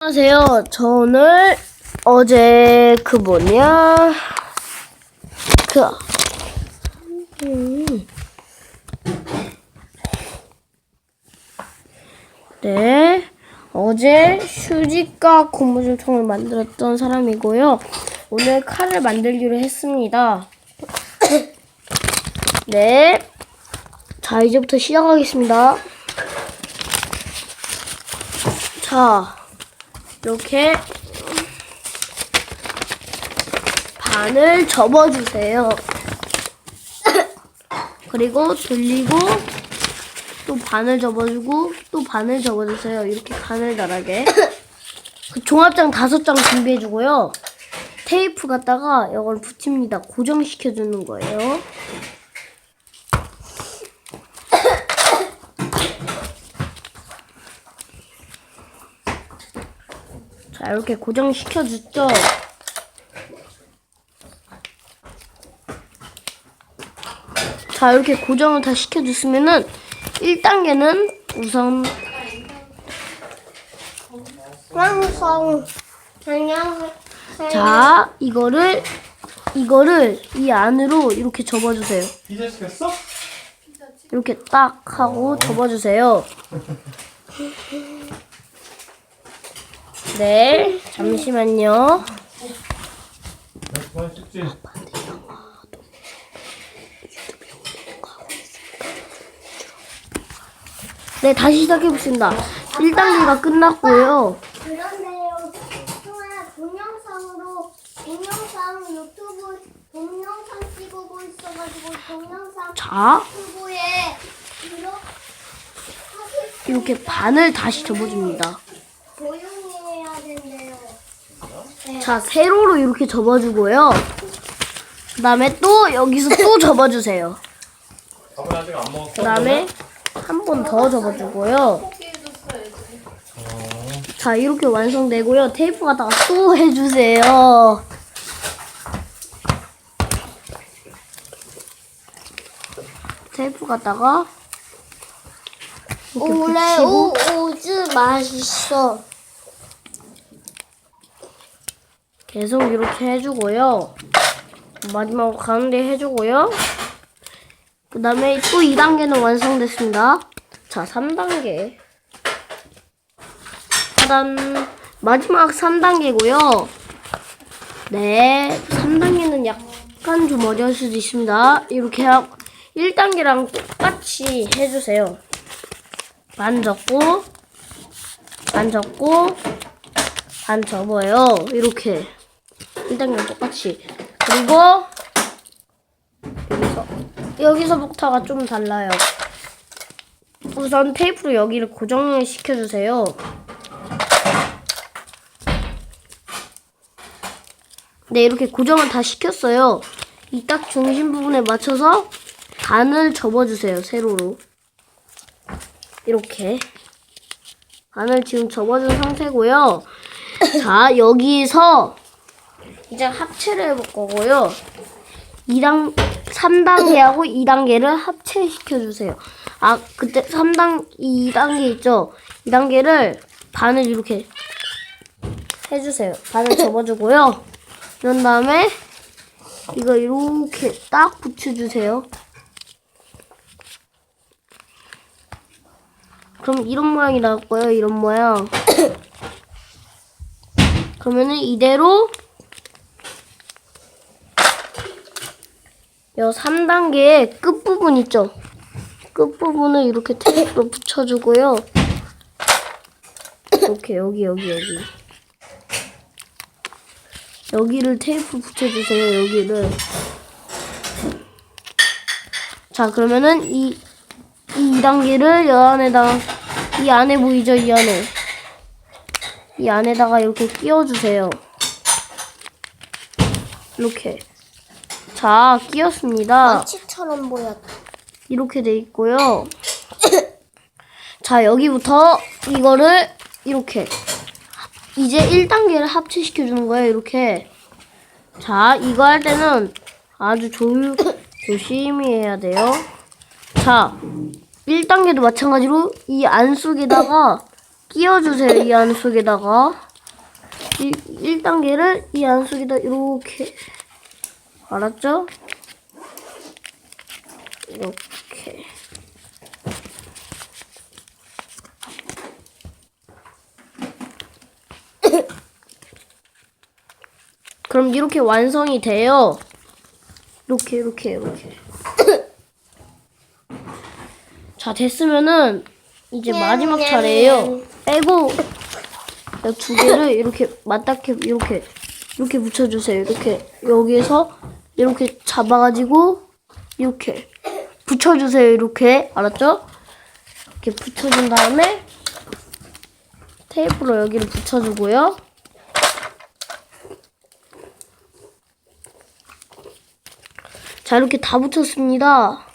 안녕하세요. 저 오늘 어제 그 뭐냐 그 음. 네 어제 휴지과 고무줄통을 만들었던 사람이고요. 오늘 칼을 만들기로 했습니다. 네. 자 이제부터 시작하겠습니다. 자. 이렇게 반을 접어주세요. 그리고 돌리고 또 반을 접어주고 또 반을 접어주세요. 이렇게 가늘다랗게. 그 종합장 다섯 장 준비해주고요. 테이프 갖다가 이걸 붙입니다. 고정시켜주는 거예요. 자, 이렇게 고정시켜줬죠? 자, 이렇게 고정을 다 시켜줬으면은 1단계는 우선. 자, 이거를 이거를 이 안으로 이렇게 접어주세요. 피자 시켰어? 이렇게 딱 하고 접어주세요. 네, 잠시만요. 네, 다시 시작해보겠습니다. 1단계가 끝났고요. 동영상 유튜브 동영상 찍고 있어가지고 동영상 자, 유튜브에 이렇게 반을 다시 접어줍니다. 된대요. 자, 세로로 이렇게 접어주고요. 그 다음에 또 여기서 또 접어주세요. 밥은 아직 안 먹었어. 그 다음에 한 번 더 접어주고요. 자, 이렇게 완성되고요. 테이프 갖다가 또 해주세요. 테이프 갖다가 이렇게 오레오 붙이고 우즈 맛있어. 계속 이렇게 해주고요. 마지막으로 가운데 해주고요. 그 다음에 또 2단계는 완성됐습니다. 자, 3단계. 하단, 마지막 3단계고요. 네, 3단계는 약간 좀 어려울 수도 있습니다. 이렇게 하고 1단계랑 똑같이 해주세요. 반 접고, 반 접고, 반 접어요. 이렇게. 1단계랑 똑같이. 그리고 여기서 여기서부터가 좀 달라요. 우선 테이프로 여기를 고정을 시켜주세요. 네, 이렇게 고정을 다 시켰어요. 이 딱 중심 부분에 맞춰서 반을 접어주세요, 세로로. 이렇게. 반을 지금 접어준 상태고요. 자, 여기서 이제 합체를 해볼 거고요. 2단, 3단계하고 2단계를 합체시켜주세요. 아, 그때 3단, 2단계 있죠? 2단계를 반을 이렇게 해주세요. 반을 접어주고요. 그런 다음에 이거 이렇게 딱 붙여주세요. 그럼 이런 모양이 나올 거예요. 이런 모양. 그러면은 이대로 요 3단계의 끝부분 있죠? 끝부분을 이렇게 테이프로 붙여주고요. 이렇게 여기 여기 여기 여기를 테이프 붙여주세요. 여기를 자 그러면은 이, 이 2단계를 이 안에다가 이 안에 보이죠? 이 안에 이 안에다가 이렇게 끼워주세요. 이렇게 자 끼웠습니다. 치처럼 보였다. 이렇게 돼 있고요. 자, 여기부터 이거를 이렇게 이제 1단계를 합체시켜 주는 거예요. 이렇게. 자, 이거 할 때는 아주 조, 조심히 해야 돼요. 자, 1단계도 마찬가지로 이 안 속에다가 끼워주세요. 이 안 속에다가. 이 1단계를 이 안 속에다 이렇게 알았죠? 이렇게 그럼 이렇게 완성이 돼요. 이렇게 이렇게 이렇게. 자 됐으면은 이제 마지막 차례예요. 빼고 이두 개를 이렇게 맞닿게 이렇게 이렇게 붙여주세요. 이렇게 여기에서 이렇게 잡아가지고 이렇게 붙여주세요. 이렇게 알았죠? 이렇게 붙여준 다음에 테이프로 여기를 붙여주고요. 자 이렇게 다 붙였습니다.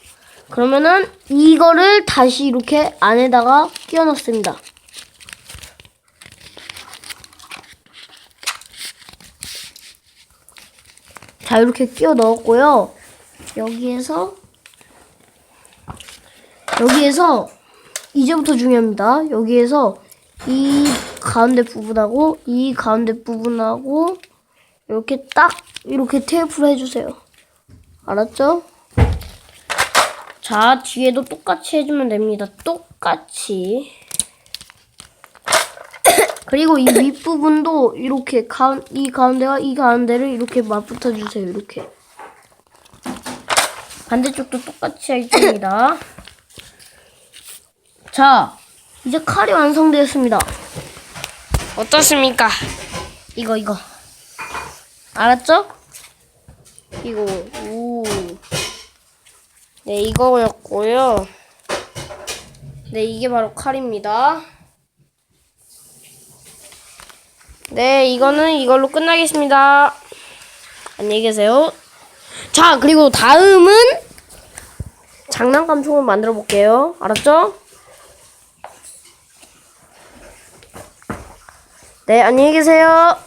그러면은 이거를 다시 이렇게 안에다가 끼워 넣습니다. 자 이렇게 끼워 넣었고요. 여기에서 여기에서 이제부터 중요합니다. 여기에서 이 가운데 부분하고 이 가운데 부분하고 이렇게 딱 이렇게 테이프를 해주세요. 알았죠? 자, 뒤에도 똑같이 해주면 됩니다. 똑같이. 그리고 이 윗부분도 이렇게 가운, 이 가운데와 이 가운데를 이렇게 맞붙어 주세요. 이렇게. 반대쪽도 똑같이 할 겁니다. 자, 이제 칼이 완성되었습니다. 어떻습니까? 이거, 이거. 알았죠? 이거, 오. 네, 이거였고요. 네, 이게 바로 칼입니다. 네, 이거는 이걸로 끝나겠습니다. 안녕히 계세요. 자, 그리고 다음은 장난감 총을 만들어 볼게요. 알았죠? 네, 안녕히 계세요.